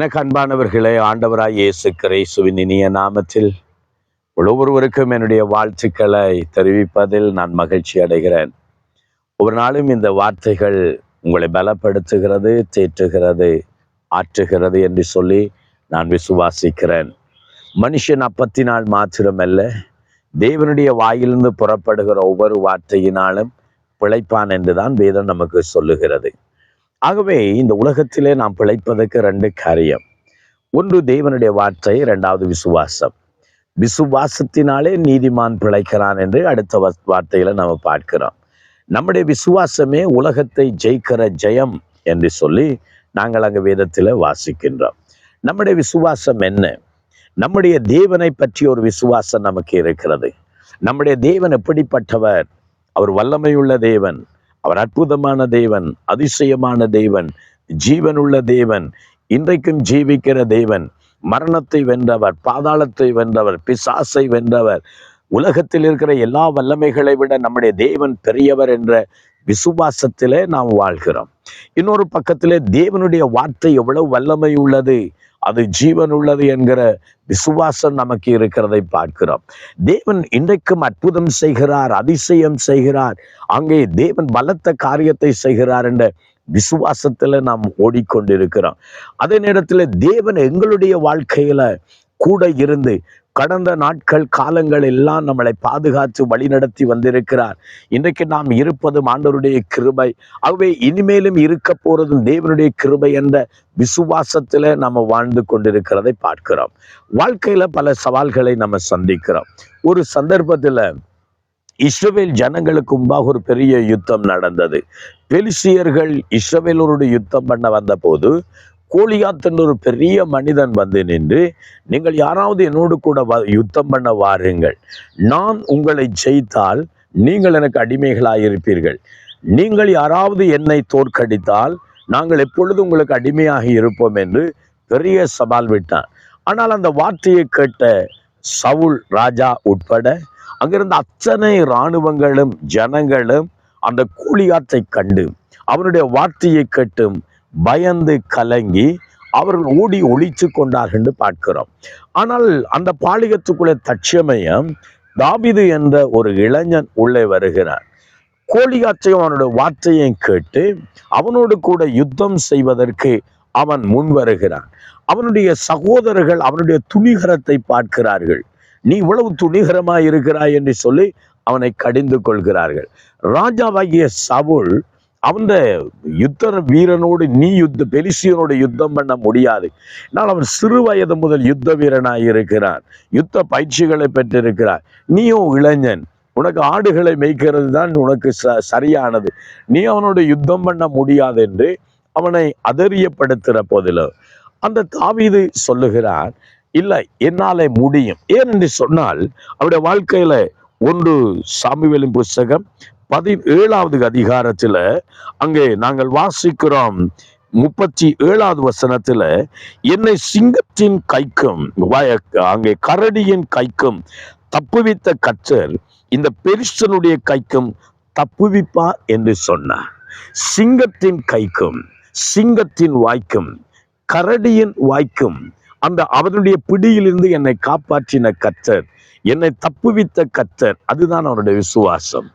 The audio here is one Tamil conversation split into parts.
எனக்கு அன்பானவர்களே ஆண்டவராய் இயேசு கிறிஸ்துவின் இனிய நாமத்தில் ஒவ்வொருவருக்கும் என்னுடைய வாழ்த்துக்களை தெரிவிப்பதில் நான் மகிழ்ச்சி அடைகிறேன். ஒரு நாளும் இந்த வார்த்தைகள் உங்களை பலப்படுத்துகிறது தேற்றுகிறது ஆற்றுகிறது என்று சொல்லி நான் விசுவாசிக்கிறேன். மனுஷன் அப்பத்தினால் மாத்திரமல்ல தேவனுடைய வாயிலிருந்து புறப்படுகிற ஒவ்வொரு வார்த்தையினாலும் பிழைப்பான் என்றுதான் வேதம் நமக்கு சொல்லுகிறது. ஆகவே இந்த உலகத்திலே நாம் பிழைப்பதற்கு ரெண்டு காரியம். ஒன்று தேவனுடைய வார்த்தை இரண்டாவது விசுவாசம். விசுவாசத்தினாலே நீதிமான் பிழைக்கிறான் என்று அடுத்த வ- வார்த்தையில நம்ம பார்க்கிறோம். நம்முடைய விசுவாசமே உலகத்தை ஜெயிக்கிற ஜெயம் என்று சொல்லி நாங்கள் அங்கு வேதத்தில் வாசிக்கின்றோம். நம்முடைய விசுவாசம் என்ன? நம்முடைய தேவனை பற்றி ஒரு விசுவாசம் நமக்கு இருக்கிறது. நம்முடைய தேவன் எப்படிப்பட்டவர்? அவர் வல்லமையுள்ள தேவன். அவர் அற்புதமான தேவன் அதிசயமான தேவன் ஜீவனுள்ள தேவன் இன்றைக்கும் ஜீவிக்கிற தேவன் மரணத்தை வென்றவர் பாதாளத்தை வென்றவர் பிசாசை வென்றவர் உலகத்தில் இருக்கிற எல்லா வல்லமைகளை விட நம்முடைய தேவன் பெரியவர் என்ற விசுவாசத்திலே நாம் வாழ்கிறோம். இன்னொரு பக்கத்திலே தேவனுடைய வார்த்தை எவ்வளவு வல்லமை உள்ளது? அது ஜீவன் உள்ளது என்கிற விசுவாசம் நமக்கு இருக்கிறதை பார்க்கிறோம். தேவன் இன்றைக்கும் அற்புதம் செய்கிறார் அதிசயம் செய்கிறார். அங்கே தேவன் பலத்த காரியத்தை செய்கிறார் என்ற விசுவாசத்துல நாம் ஓடிக்கொண்டிருக்கிறோம். அதே நேரத்தில் தேவன் எங்களுடைய வாழ்க்கையில கூட இருந்து கடந்த நாட்கள் காலங்கள் எல்லாம் நம்மளை பாதுகாத்து வழிநடத்தி வந்திருக்கிறார். இன்றைக்கு நாம் இருப்பதும் ஆண்டவருடைய கிருபை. ஆகவே இனிமேலும் இருக்க போறதும் தேவனுடைய கிருபை என்ற விசுவாசத்துல நம்ம வாழ்ந்து கொண்டிருக்கிறதை பார்க்கிறோம். வாழ்க்கையில பல சவால்களை நம்ம சந்திக்கிறோம். ஒரு சந்தர்ப்பத்துல இஸ்ரவேல் ஜனங்களுக்கு முன்பாக ஒரு பெரிய யுத்தம் நடந்தது. பெலிசியர்கள் இஸ்ரவேலோடு யுத்தம் பண்ண வந்தபோது கோலியாத் என்ற ஒரு பெரிய மனிதன் வந்து நின்று நீங்கள் யாராவது என்னோடு கூட வ- யுத்தம் பண்ண வாருங்கள். நான் உங்களை ஜெயித்தால் நீங்கள் எனக்கு அடிமைகளாக இருப்பீர்கள். நீங்கள் யாராவது என்னை தோற்கடித்தால் நாங்கள் எப்பொழுது உங்களுக்கு அடிமையாக இருப்போம் என்று பெரிய சவால் விட்டான். ஆனால் அந்த வார்த்தையை கேட்ட சவுல் ராஜா உட்பட அங்கிருந்த அத்தனை இராணுவங்களும் ஜனங்களும் அந்த கூலியாத்தை கண்டு அவனுடைய வார்த்தையை கேட்டும் பயந்து கலங்கி அவர்கள் ஓடி ஒழிச்சு கொண்டார்கள் என்று பார்க்கிறோம். ஆனால் அந்த பாலிகத்துக்குள்ளே தட்சமயம் தாபிது என்ற ஒரு இளைஞன் உள்ளே வருகிறார் கோலியாத்தையும் அவனுடைய வார்த்தையும் கேட்டு அவனோடு கூட யுத்தம் செய்வதற்கு அவன் முன் வருகிறான். அவனுடைய சகோதரர்கள் அவனுடைய துணிகரத்தை பார்க்கிறார்கள். நீ இவ்வளவு துணிகரமாய் இருக்கிறாய் என்று சொல்லி அவனை கடிந்து கொள்கிறார்கள். ராஜாவாகிய சவுல் அந்த யுத்த வீரனோடு நீ யுத்த பெலிசியனோடு யுத்தம் பண்ண முடியாது. ஆனால் அவன் சிறு வயது முதல் யுத்த வீரனாய் இருக்கிறான். யுத்த பயிற்சிகளை பெற்றிருக்கிறார். நீயும் இளைஞன். உனக்கு ஆடுகளை மேய்க்கிறது தான் உனக்கு ச சரியானது. நீ அவனோட யுத்தம் பண்ண முடியாது என்று அவனை அதரியப்படுத்துகிற போதிலும் அந்த தாவீது சொல்லுகிறான் இல்லை என்னாலே முடியும். ஏன் என்று சொன்னால் அவருடைய வாழ்க்கையில ஒன்று சாமுவேலின் புஸ்தகம் பதினேழாவது அதிகாரத்தில் அங்கே நாங்கள் வாசிக்கிறோம். முப்பத்தி ஏழாவது வசனத்துல என்னை சிங்கத்தின் கைக்கும் வய- அங்கே கரடியின் கைக்கும் தப்புவித்த கச்சர் இந்த பெரிஷனுடைய கைக்கும் தப்புவிப்பா? என்று சொன்னார். சிங்கத்தின் கைக்கும் சிங்கத்தின் வாய்க்கும் கரடியின் வாய்க்கும் அந்த அவனுடைய பிடியிலிருந்து என்னை காப்பாற்றின கத்தர் என்னை தப்புவித்த கத்தர் அதுதான் அவனுடைய விசுவாசம்.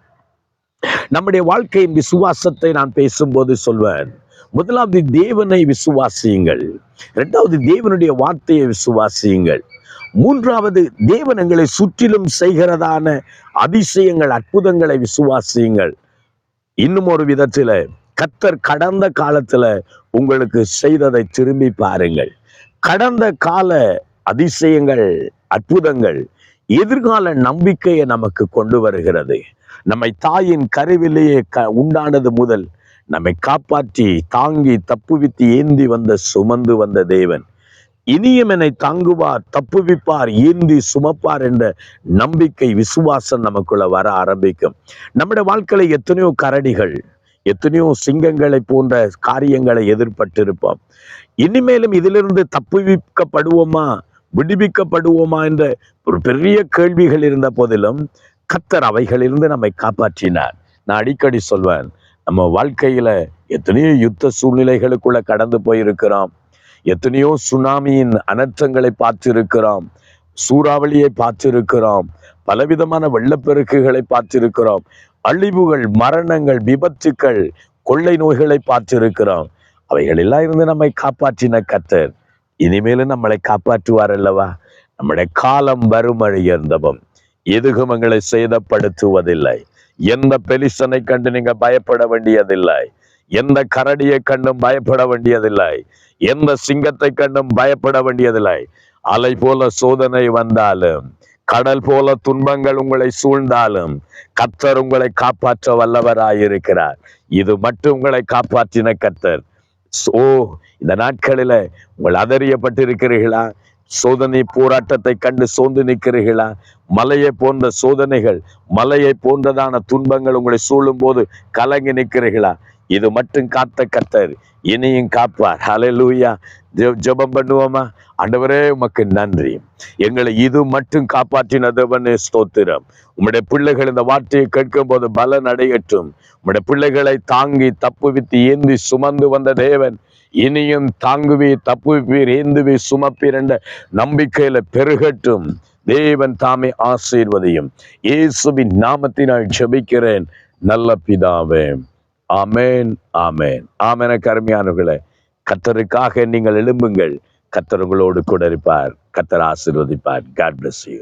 நம்முடைய வாழ்க்கையின் விசுவாசத்தை நான் பேசும்போது சொல்வேன். முதலாவது தேவனை விசுவாசியுங்கள். இரண்டாவது தேவனுடைய வார்த்தையை விசுவாசியுங்கள். மூன்றாவது தேவன் எங்களை சுற்றிலும் செய்கிறதான அதிசயங்கள் அற்புதங்களை விசுவாசியுங்கள். இன்னும் ஒரு விதத்தில் கத்தர் கடந்த காலத்துல உங்களுக்கு செய்ததை திரும்பி பாருங்கள். கடந்த கால அதிசயங்கள் அற்புதங்கள் எதிர்கால நம்பிக்கையை நமக்கு கொண்டு வருகிறது. நம்மை தாயின் கருவிலேயே க உண்டானது முதல் நம்மை காப்பாற்றி தாங்கி தப்புவித்து ஏந்தி வந்த சுமந்து வந்த தேவன். இனியும் என்னை தாங்குவார் தப்புவிப்பார் ஏந்தி சுமப்பார் என்ற நம்பிக்கை விசுவாசம் நமக்குள்ள வர ஆரம்பிக்கும். நம்முடைய வாழ்க்கையில எத்தனையோ கரடிகள் எத்தனையோ சிங்கங்களை போன்ற காரியங்களை எதிர்பட்டிருப்போம். இனிமேலும் இதிலிருந்து தப்புவிக்கப்படுவோமா? விடுவிக்கப்படுவோமா என்ற ஒரு பெரிய கேள்விகள் இருந்த போதிலும் கத்தர் அவைகளிலிருந்து நம்மை காப்பாற்றினார். நான் அடிக்கடி சொல்வேன் நம்ம வாழ்க்கையில எத்தனையோ யுத்த சூழ்நிலைகளுக்குள்ள கடந்து போயிருக்கிறோம். எத்தனையோ சுனாமியின் அனர்த்தங்களை பார்த்திருக்கிறோம். சூறாவளியை பார்த்திருக்கிறோம். பலவிதமான வெள்ளப்பெருக்குகளை பார்த்திருக்கிறோம். அழிவுகள் மரணங்கள் விபத்துக்கள் கொள்ளை நோய்களை பார்த்திருக்கிறோம். அவைகளெல்லாம் இருந்து நம்மை காப்பாற்றின கத்தர். இனிமேலும் நம்மளை காப்பாற்றுவார் அல்லவா நம்முடைய காலம் வரும் அழியர்ந்தவம் எதுகும் எங்களை சேதப்படுத்துவதில்லை. எந்த பெலிசனை கண்டு நீங்க பயப்பட வேண்டியதில்லை. எந்த கரடியை கண்டும் பயப்பட வேண்டியதில்லை. எந்த சிங்கத்தை கண்டும் பயப்பட வேண்டியதில்லை. அலை போல சோதனை வந்தாலும் கடல் போல துன்பங்கள் உங்களை சூழ்ந்தாலும் கத்தர் உங்களை காப்பாற்ற வல்லவராயிருக்கிறார். இது மட்டும் உங்களை காப்பாற்றின கத்தர் ஓ இந்த நாட்களில உங்கள் அதறியப்பட்டிருக்கிறீர்களா சோதனை போராட்டத்தை கண்டு சோர்ந்து நிற்கிறீர்களா? மலையை போன்ற சோதனைகள் மலையை போன்றதான துன்பங்கள் உங்களை சூழும் போது கலங்கி நிற்கிறீர்களா? இது மட்டும் காத்த கத்தர் இனியும் காப்பார். ஹலலூயா ஜெ- ஜெபம் பண்ணுவோமா? ஆண்டவரே உமக்கு நன்றி. எங்களை இது மட்டும் காப்பாற்றினதவன் ஸ்தோத்திரம். உம்முடைய பிள்ளைகள் இந்த வார்த்தையை கேட்கும் போது பலன் அடையட்டும். உம்முடைய பிள்ளைகளை தாங்கி தப்புவித்து ஏந்தி சுமந்து வந்த தேவன் இனியும் தாங்குவி தப்புவிப்பீர் ஏந்துவி சுமப்பீர் என்ற நம்பிக்கையில பெருகட்டும். தேவன் தாமே ஆசீர்வதியும். இயேசுவின் நாமத்தினால் ஜெபிக்கிறேன். நல்ல பிதாவே. ஆமேன் ஆமேன். ஆமென கருமையானவர்களே கத்தருக்காக நீங்கள் எழும்புங்கள். கத்தர் உங்களோடு கூட இருப்பார். கத்தர் ஆசிர்வதிப்பார். God bless you